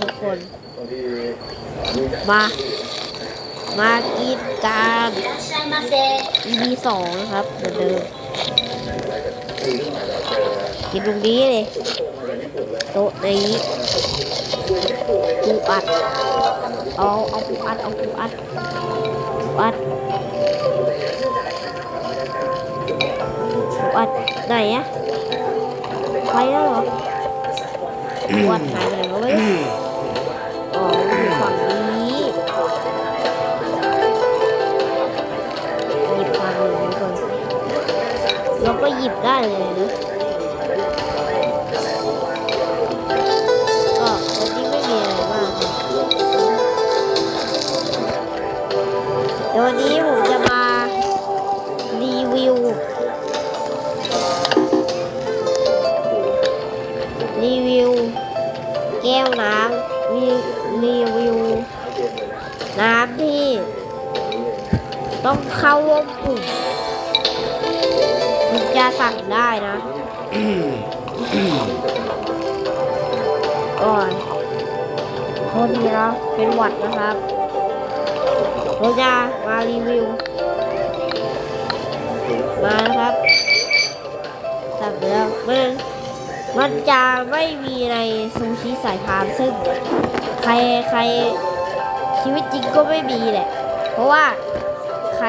ทุกคน มา มากินกัน EP สองนะครับเหมเดิมกินตรงนี้เลยโต๊ะนี้ปูอัด เอาเอาปูอัด เอาปูอัดปูอัดปูอัดไหนอะไปแล้วเหรอ ปูอัดหายไปไหนวะไม่รู้อ๋ออยู่ฝั่งนี้หยิบมาเลยทุกคนเราก็หยิบได้เลยนะก็วันนี้ไม่มีอะไรมากครับเดี๋ยววันนี้ ต้องเข้าร่วมกลุ่มถึงจะสั่งได้นะก่อนโทษทีนะเป็นหวัดนะครับเราจะมารีวิว มานะครับสั่งแล้วมันมันจะไม่มีในซูชิสายพานซึ่ง ใครใครชีวิตจริงก็ไม่มีแหละ เพราะว่า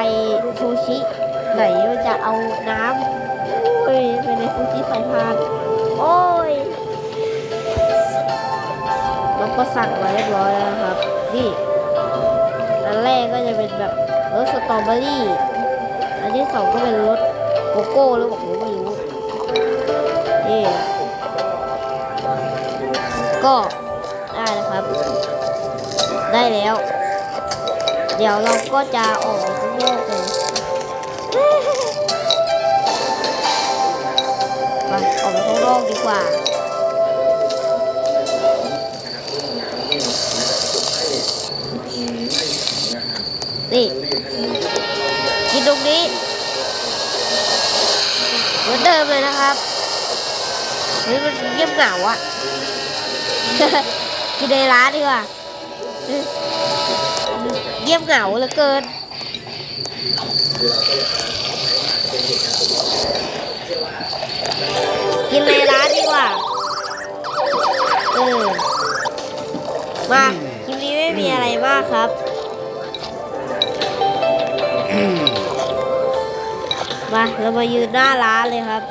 ใครซูชิ ไหนมันจะเอาน้ำโอ้ยไปในซูชิสายพาน โอ้ยเราก็สั่งมาเรียบร้อยแล้วนะครับ นี่อันแรกก็จะเป็นแบบรสสตรอเบอรี่ อันที่สองก็เป็นรสโกโก้หรือบอกผมไม่รู้นี่ก็ได้นะครับ ได้แล้ว เดี๋ยวเราก็จะออกไปข้างนอกเลยไปออกไปข้างนอกดีกว่านี่กินตรงนี้เหมือนเดิมเลยนะครับเฮ้ยมันเงียบเหงาอะกินในร้านดีกว่า งียบเหงาเหลือเกินกินในร้านดีกว่าเออมาคลิปนี้ไม่มีอะไรมากครับ มาเรามายืนหน้าร้านเลยครับ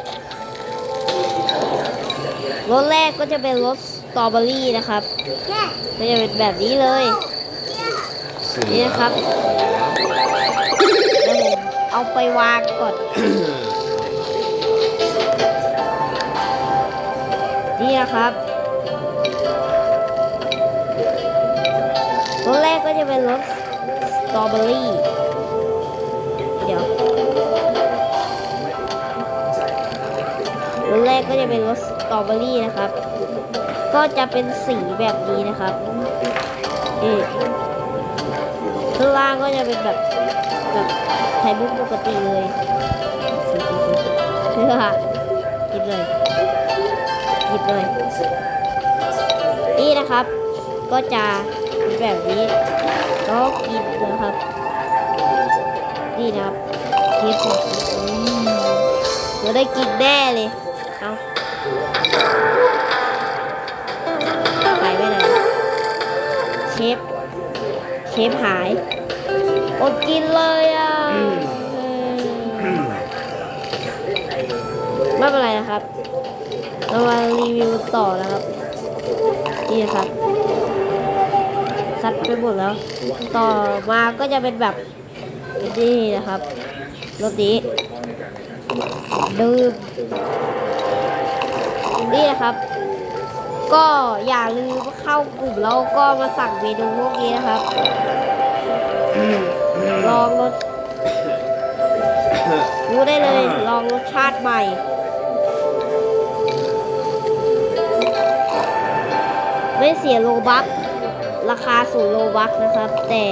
รถแรกก็จะเป็นรถสตรอเบอรี่นะครับก็จะเป็นแบบนี้เลย นี่นะครับ เอาไปวางก่อน นี่นะครับรถแรกก็จะเป็นรถสตรอเบอรี่ เดี๋ยวรถแรกก็จะเป็นรสสตรอเบอรี่นะครับ ก็จะเป็นสีแบบนี้นะครับนี่ข้างล่างก็จะเป็นแบบแบบไข่มุกปกติเลยเพื่อกินเลยหยิบเลยนี่นะครับ ก็จะเป็นแบบนี้ก็กินนะครับ นี่นะครับเคียบเราได้กินแน่เลยเอาหายไปไหนเชฟเชฟหาย อดกินเลยอะเออไม่เป็นไรนะครับ เรามารีวิวต่อนะครับ นี่นะครับซัดไปหมดแล้ว ต่อมาก็จะเป็นแบบนี่นะครับรถนี้ดื่มนี่นะครับ ก็อย่าลืมเข้ากลุ่มแล้วก็มาสั่งเมนูพวกนี้นะครับ ลองรสรู้ได้เลย ลองรสชาติใหม่ไม่เสียโลบัคราคาสูงโลบัคนะครับ แต่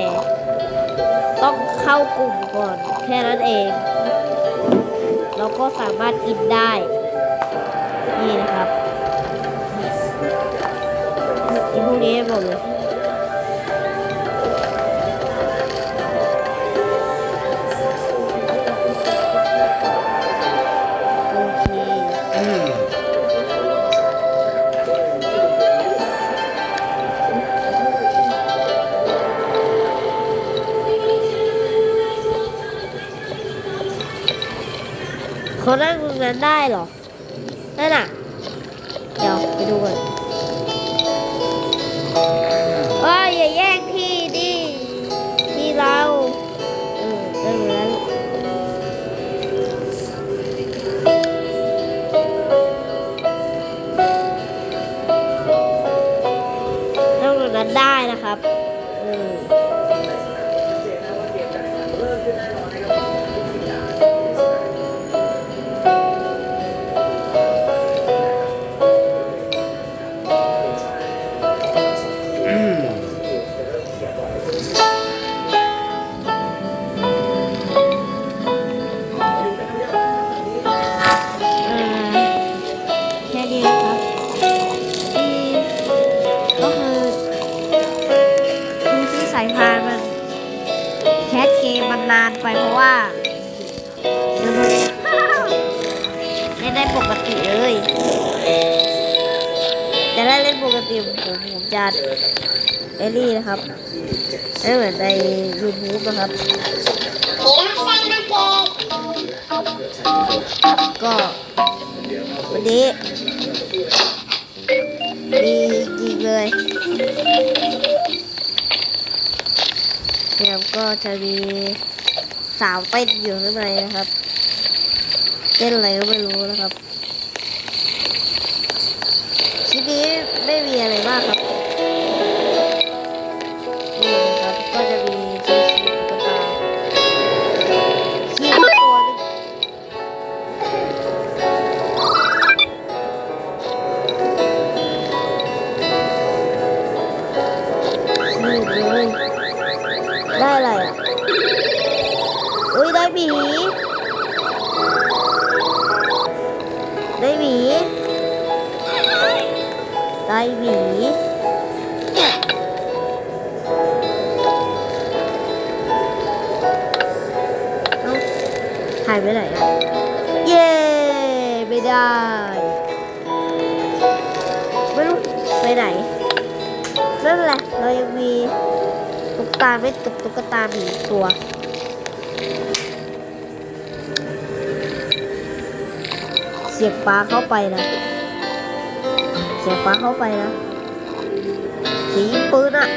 ต้องเข้ากลุ่มก่อน แค่นั้นเอง เราก็สามารถกินได้ นี่นะครับกินกนี้ให้หมดเลย เขานั่งตรงนั้นได้เหรอ นั่นอะ เดี๋ยวไปดูก่อน นานไปเพราะว่าไม่ได้ปกติเลยจะได้เล่นปกติผมผมจะเอลี่นะครับไม่เหมือนใน YouTube นะครับ ก็วันนี้มีจริงเลยเนี่ยก็จะมี สาวเต้นอยู่ข้างในนะครับเต้นอะไรก็ไม่รู้นะครับคลิปนี้ไม่มีอะไรมากครับ หมีได้หมีได้หมีเอ้าหายไปไหนอะเย้ไม่ได้ ไม่รู้ไปไหนไม่เป็นไรเรายังมีตุ๊กตาเม็ดกับตุ๊กตาหมีตัว เสียบปลาเข้าไปนะ เสียบปลาเข้าไปนะสียิงปืนอะ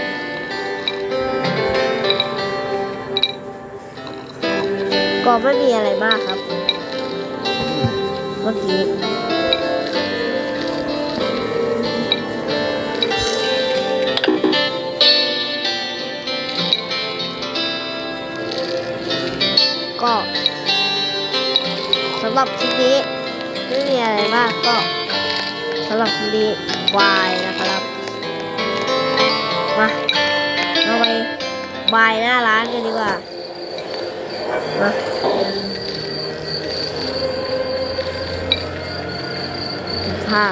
ก็ไม่มีอะไรมากครับเมื่อกี้ก็สำหรับคลิปนี้ ไม่มีอะไรมากก็สำหรับคลิปนี้บายนะครับมาเราไปบายหน้าร้านกันดีกว่ามาถึงผ้า